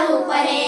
Tiago 40.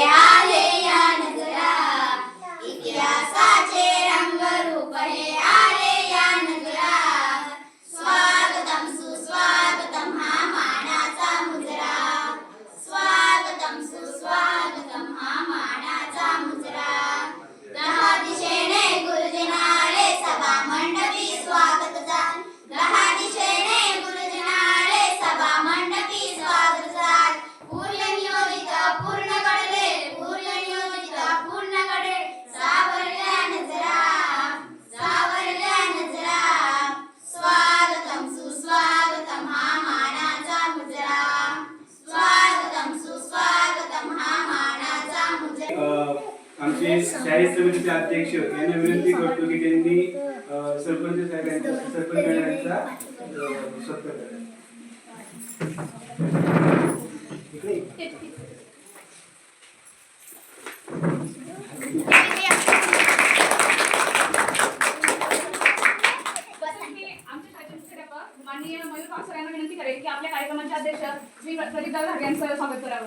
समितीचे अध्यक्ष यांना विनंती करतो की त्यांनी सरपंच साहेबांचा सरपंच अ, सत्कार कार्यक्रमाचे अध्यक्ष श्री यांचं स्वागत करावं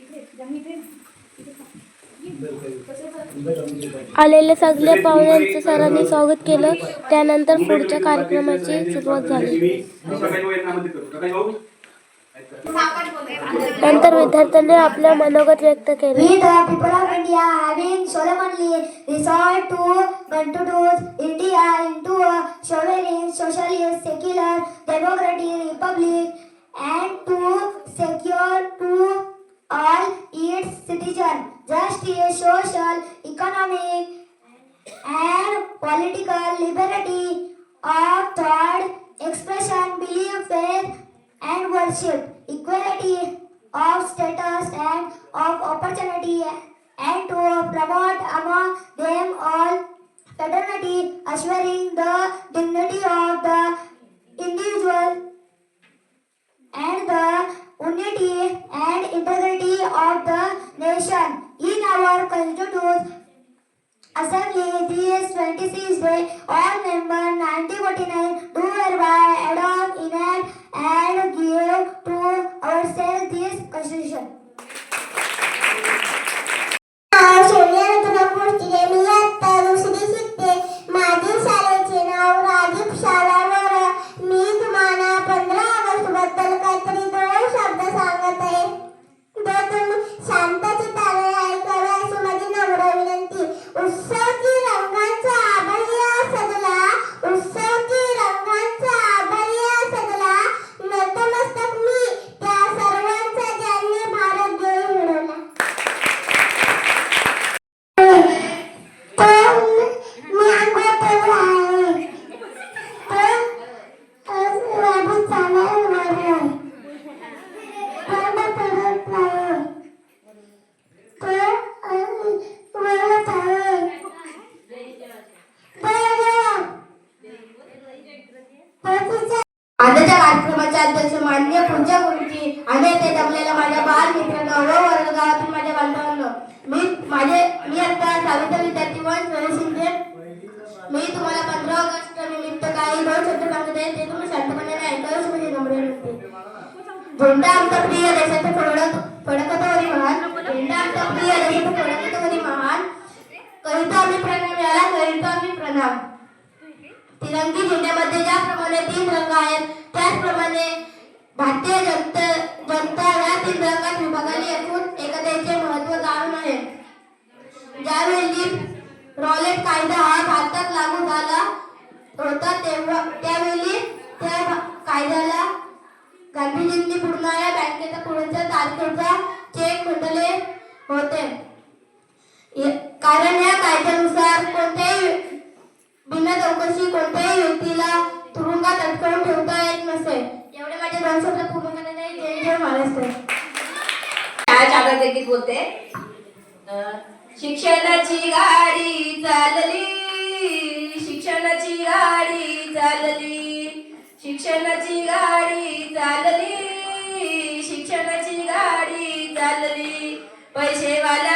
इथे, ज्यांनी इथे- इथे आलेल्या सगळ्या पाहुण्यांचं सरांनी स्वागत केलं. त्यानंतर पुढच्या कार्यक्रमाची सुरुवात झाली. नंतर विद्यार्थ्यांनी आपलं मनोगत व्यक्त केलं. We the people of India having solemnly resolved to India in to a secular democratic republic and to secure to all its citizens justice, social, economic and political liberty constitutes assembly, this 26 day, all member 1949 do hereby adopt, enact, and give to ourselves this constitution. माझी शाळेचे नाव राजीव शाळा वर मी तुम्हाला पंधरा ऑगस्टबद्दल काहीतरी दोन शब्द सांगत आहे तर तुम्ही शांतची तारे ऐकावे अशी माझी नम्र विनंती उत्सव की रंगांचा आभारी सजला उत्सव की रंगांचा आभारी सजला नतमस्तक मी त्या सर्वांचा ज्यांनी भारत देश मिळवला मी आंघोळ करून आहे तर राबून चालायला लागलाय तोंड पडत नाही तर वळत आहे आजच्या कार्यक्रमाचे अध्यक्ष मान्य पूजा गुरुजी आणि ते जमलेल्या माझ्या बाल मित्रांनो व वर्गातील माझ्या बांधवांनो मी माझे मी आता सावित्र विद्यार्थी वन सोने शिंदे. मी तुम्हाला पंधरा ऑगस्ट निमित्त काही दोन शब्द सांगत आहे ते तुम्ही शांतपणे ऐकावे म्हणजे नम्र विनंती झेंडा आमचा प्रिय देशाचा फडक फडकतवरी महान. झेंडा आमचा प्रिय देशाचा फडकतवरी महान. कविता आम्ही प्रणाम मिळाला कविता आम्ही प्रणाम तिरंगी झेंड्यामध्ये ज्याप्रमाणे तीन रंग आहेत त्याचप्रमाणे भारतीय जनता जनता या तीन रंगात विभागली असून ज्यावेळी रॉलेट कायदा हा भारतात लागू झाला होता तेव्हा त्यावेळी त्या कायद्याला गांधीजींनी पूर्ण या बँकेचा पुढच्या तारखेचा चेक म्हटले होते. कारण या कायद्यानुसार कोणत्याही बिना चौकशी कोणत्याही व्यक्तीला तुरुंगात अटकवून ठेवता येत नसे. एवढे माझे दोन शब्द पूर्ण करण्याने जय जय महाराष्ट्र. शाळा चालक देखील बोलते. शिक्षणाची गाडी चालली. शिक्षणाची गाडी चालली. शिक्षणाची गाडी चालली. शिक्षणाची गाडी चालली. पैसेवाला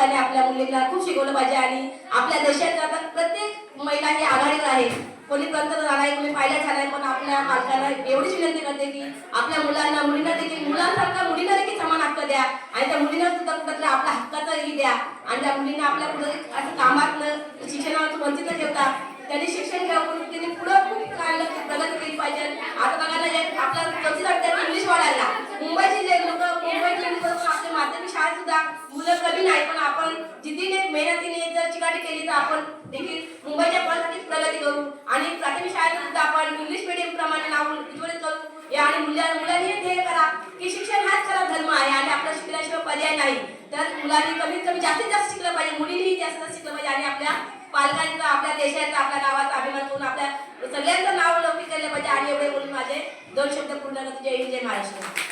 प्रत्येक आपल्या मुलीला खूप शिकवलं पाहिजे आणि आपल्या देशात आता प्रत्येक महिला ही आघाडीवर आहे. कोणी पंतप्रधान आहे कोणी पायलट झालाय पण आपल्या पालकांना एवढीच विनंती करते की आपल्या मुलांना मुलींना देखील मुलांसारखा मुलींना देखील समान हक्क द्या आणि त्या मुलींना सुद्धा कुठल्या आपल्या हक्काचाही द्या. आणि त्या मुलींना आपल्या कुठं असं कामात शिक्षणावर वंचित ठेवता. त्यांनी शिक्षण घ्यावं त्यांनी पुढं खूप काढलं प्रगती केली पाहिजे. आता बघायला आपला कमी इंग्लिश वाढायला. मुंबईची जे लोक मुंबईची आपल्या माध्यमिक शाळेत सुद्धा मुलं कमी नाही पण आपण जिद्दीने मेहनतीने जर चिकाटी केली तर आपण देखील मुंबईच्या पदासाठी प्रगती करू. आणि प्राथमिक शाळेत सुद्धा आपण इंग्लिश मिडियम प्रमाणे लावून उज्ज्वलित करू. या आणि मुला मुलांनी हे ध्येय करा की शिक्षण हाच खरा धर्म आहे आणि आपला शिकल्याशिवाय पर्याय नाही. तर मुलांनी कमीत कमी जास्तीत जास्त शिकलं पाहिजे मुलींनी जास्त जास्त शिकलं पाहिजे आणि आपल्या पालकांचं आपल्या देशाचं आपल्या गावाचा अभिमान करून आपल्या सगळ्यांचं नाव लौकिक केलं पाहिजे. आणि एवढे बोलून माझे दोन शब्द पूर्ण जय हिंद जय महाराष्ट्र.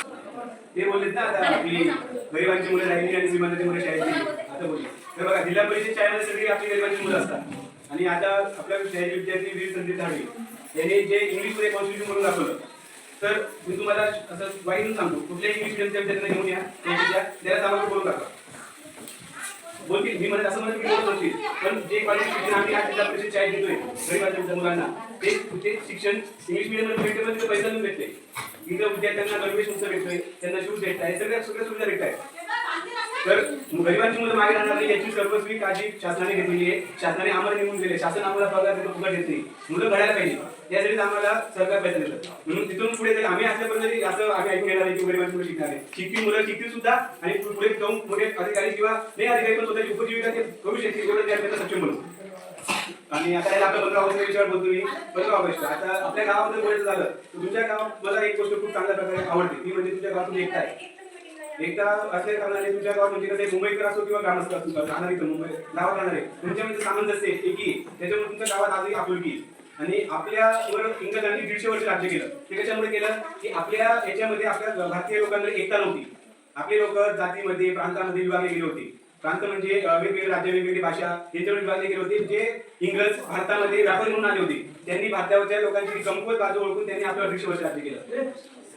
ते बोललेत ना आता आपली गरिबांची मुलं राहिली आणि श्रीमंतांची मुलं शाळेत गेली. आता बोलले. तर बघा जिल्हा परिषद शाळेमध्ये सगळी आपली गरिबांची मुलं असतात. आणि आता आपल्या शाळेचे विद्यार्थी वीर संदीप धाडवी यांनी जे इंग्लिशमध्ये कॉन्स्टिट्यूशन म्हणून दाखवलं. तर मी तुम्हाला असं वाईन सांगतो. कुठल्याही इंग्लिश मिडियमच्या विद्यार्थ्यांना घेऊन या. त्याला सामान बोलून दाखवा. बोलतील मी म्हणत असं म्हणत की बोलत नसतील पण जे कॉलेज शिक्षण आम्ही आज जिल्हा परिषद शाळेत देतोय गरीबांच्या मुलांना ते ते शिक्षण इंग्लिश मिडियममध्ये भेटते पण पैसा देऊन भेटते इथं विद्यार्थ्यांना गणवेश मुक्त भेटतोय त्यांना शूज भेटत आहे सगळ्या सगळ्या सुविधा भेटत आहे तर गरिबांची मुलं मागे राहणार नाही याची सर्वस्वी काळजी शासनाने घेतलेली आहे. शासनाने आम्हाला नेमून दिले शासन आम्हाला पगार देतो फुकट देत नाही. मुलं घडायला पाहिजे. यासाठीच आम्हाला सरकार पैसे देतात. म्हणून तिथून पुढे तरी आम्ही असल्यापर्यंत तरी असं आम्ही ऐकून येणार आहे की गरिबांची मुलं शिकणार आहे. शिकतील मुलं शिकतील सुद्धा आणि पुढे जाऊन मोठे अधिकारी किंवा नाही अधिकारी पण स्वतःची उपजीविका ते करू शकतील एवढं ते आपल्याला सक्षम बनवू. आणि आता याला आपल्या पंधरा ऑगस्ट विषयावर बोलतो मी पंधरा ऑगस्ट. आता आपल्या गावाबद्दल बोलायचं झालं तर तुमच्या गावात मला एक गोष्ट खूप चांगल्या प्रकारे आवडते. ती म्हणजे तुमच्या तुम्ही एकता आहे. एकदा असल्या कारणाने तुमच्या गावात म्हणजे कसं मुंबईकर असो किंवा ग्रामस्थ असो राहणार इथं मुंबई गावात राहणार. आहे तुमच्या म्हणजे सामंजस्य एकी त्याच्यामुळे तुमच्या गावात आजही आपुलकी आणि आपल्यावर इंग्रजांनी दीडशे वर्ष राज्य केलं. ते कशामुळे केलं? की आपल्या याच्यामध्ये आपल्या भारतीय लोकांमध्ये एकता नव्हती. आपले लोक जातीमध्ये प्रांतामध्ये विभागले गेले होते. प्रांत म्हणजे वेगवेगळे राज्य वेगवेगळी भाषा यांच्यावर विभागले गेले होते. जे इंग्रज भारतामध्ये व्यापारी म्हणून आले होते. त्यांनी भारतावरच्या लोकांची कमकुवत बाजू ओळखून त्यांनी आपल्यावर दीडशे वर्ष राज्य केलं.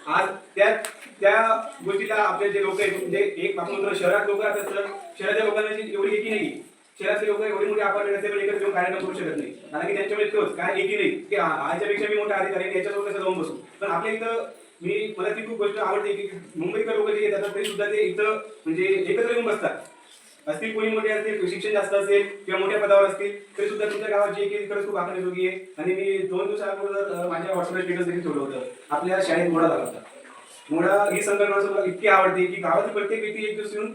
आज त्या त्या गोष्टीला आपले जे लोक आहेत म्हणजे एक आपण शहरात लोक राहतात तर शहराच्या लोकांना एवढी एकी नाही शहरातले लोक एवढी मोठी आपण असते एकत्र येऊन कार्यक्रम करू शकत नाही. कारण की त्यांच्यामध्ये तोच काय एकी नाही की हा, मी मोठा अधिकारी आहे, याच्यासोबत कसं जाऊन बसू? पण आपल्या इथं मी मला ती खूप गोष्ट आवडते की मुंबईकर लोक जे येतात तरी सुद्धा ते इथं म्हणजे एकत्र येऊन बसतात. असतील कोणी मोठे असतील शिक्षण जास्त असेल किंवा मोठ्या पदावर असतील तरी सुद्धा तुमच्या गावात जे काही खरंच खूप आखण्याजोगी आहे. आणि मी दोन दिवसाअगोदर माझ्या व्हॉट्सअपला स्टेटस देखील ठेवलं होतं. आपल्या शाळेत मोडा झाला होता. मुळा ही संकल्पना मला इतकी आवडते की गावातील प्रत्येक व्यक्ती एक दिवस येऊन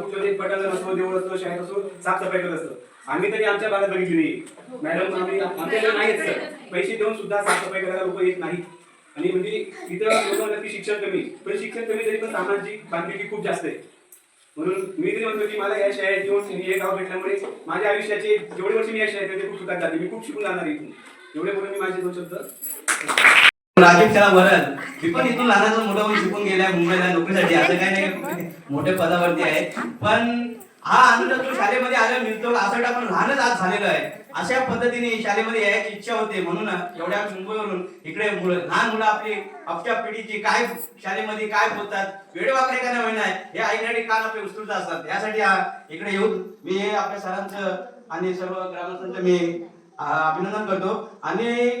कुठलं एक पटाचं असो देऊळ असतो शाळेत असो साफसफाई करत असतो. आम्ही तरी आमच्या भागात बघितली नाही. मॅडम आम्ही आमच्याकडे नाहीत सर. पैसे देऊन सुद्धा साफसफाई करायला लोक येत नाहीत. आणि म्हणजे इथं लोक म्हणतात की शिक्षण कमी. पण शिक्षण कमी तरी पण सामाजिक बांधिलकी खूप जास्त आहे. म्हणून मी तरी म्हणतो की मला या शाळेत येऊन हे गाव भेटल्यामुळे माझ्या आयुष्याचे जेवढे वर्ष मी या शाळेत ते खूप सुखात जाते मी खूप शिकून जाणार आहे इथून. एवढे बोलून मी माझे दोन शब्द राजीव त्याला भरत मी पण इथून लहानाचं मोठा होऊन शिकून गेलाय मुंबईला नोकरीसाठी. असं काही नाही मोठ्या पदावरती आहे. पण हा अनुभव तो शाळेमध्ये आला मिळतो असं आपण लहानच आज झालेलो आहे. अशा पद्धतीने शाळेमध्ये यायची इच्छा होते. म्हणून एवढ्या मुंबईवरून इकडे मुलं लहान मुलं आपली आपच्या पिढीची काय शाळेमध्ये काय बोलतात वेळवाकडे का नाही हे ऐकण्यासाठी कान आपले उत्सुकता असतात. यासाठी इकडे येऊन मी आपल्या सरांचं आणि सर्व ग्रामस्थांचं मी अभिनंदन करतो. आणि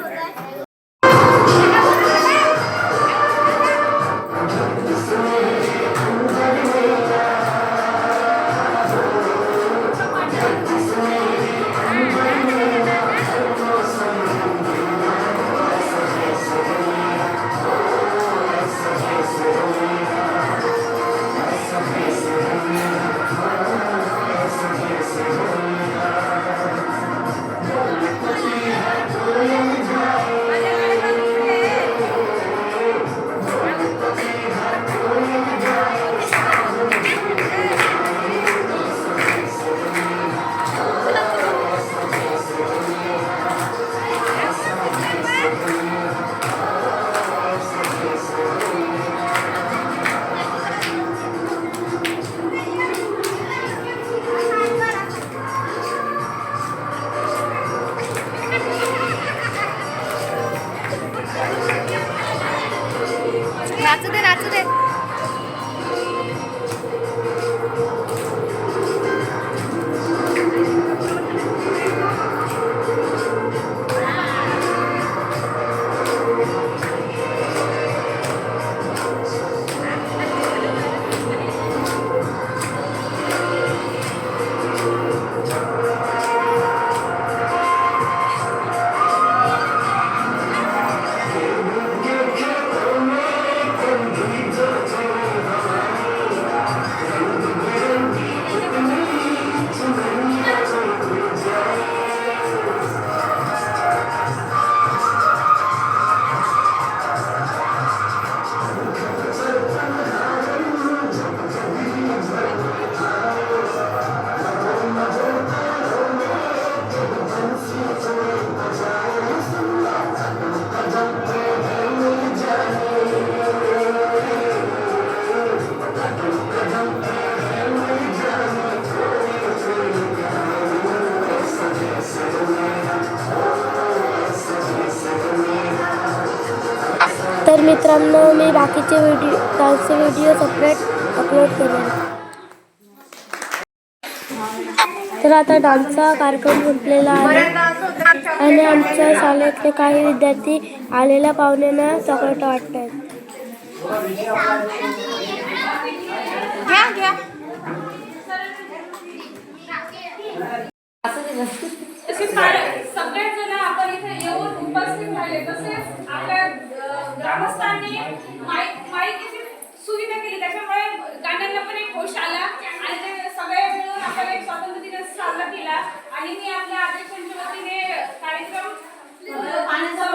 मित्रांनो मी बाकीचे व्हिडिओ डान्सचे व्हिडिओ सेपरेट अपलोड केले तर आता डान्सचा कार्यक्रम संपलेला आहे. आणि आमच्या शाळेतले काही विद्यार्थी आलेल्या पाहुण्यांना चॉकलेट वाटत आहेत ग्रामस्थांनी माईक माईकची सुविधा केली. त्याच्यामुळे गाण्यांना पण एक होश आला आणि ते सगळे मिळून आपण एक स्वातंत्र्य दिन साजरा केला. आणि मी आपल्या अध्यक्षांच्या वतीने कार्यक्रम पाण्याचा